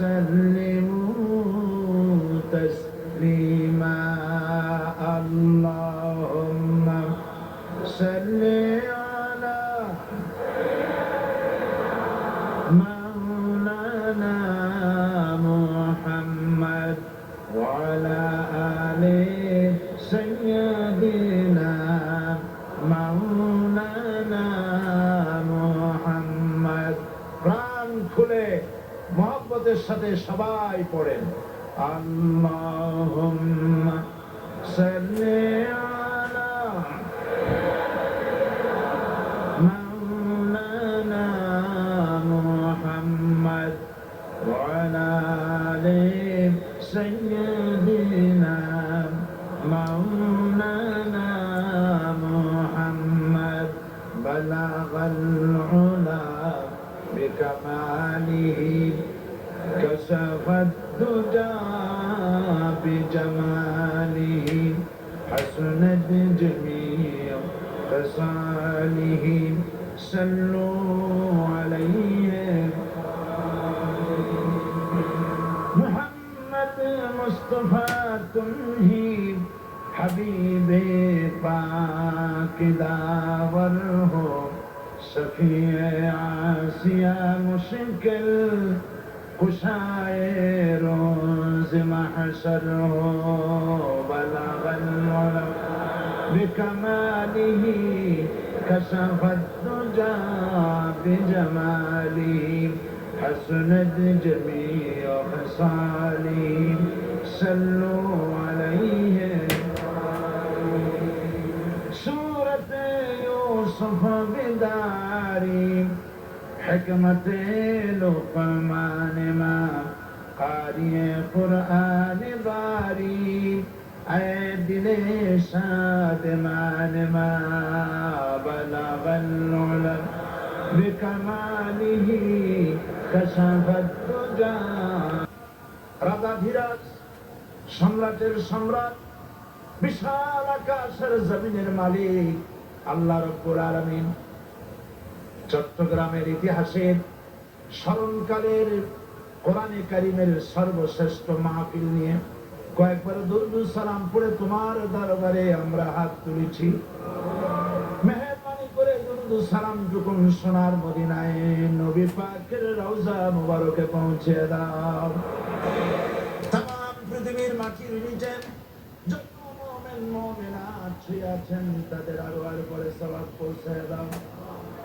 وسلموا تسليما اللهم صل মহব্বতের সাথে সবাই পড়েন। আল্লাহুম্মা كشف الدجى بجماله حسنت جميع خصاله صلوا عليه محمد مصطفى تمہی حبیب پاک داور ہو شفیع مشکل محشر ہو بلغ العلا بكماله كشف الدجى بجماله حسنت جميع خصاله صلوا عليه سورة يوسف حكمة لقمان ما قارئ قرآن باري اے دل شاد مان ما بلغ العلا بكماله كشف الدجى রাজা ধীরাজ সম্রাটের সম্রাট বিশাল আকাশের জমিনের মালিক আল্লাহ রব্বুল আলামিন চট্টগ্রামের ইতিহাসের স্মরণকালের কোরআনে কারিমের সর্বশ্রেষ্ঠ মাহফিল নিয়ে কয়েকবার দুরুদ সালাম পড়ে তোমার দরবারে আমরা হাত তুলেছি। তাদের আরও আর পরে সওয়াব পৌঁছে দাও।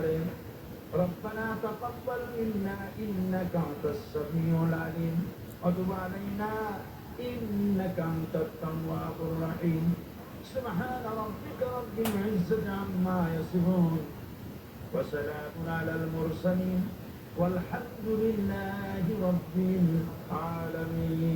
الكريم ربنا تقبل منا إنك أنت السميع العليم وتب علينا إنك أنت التواب الرحيم سبحان ربك رب العزة عما يصفون وسلام على المرسلين والحمد لله رب العالمين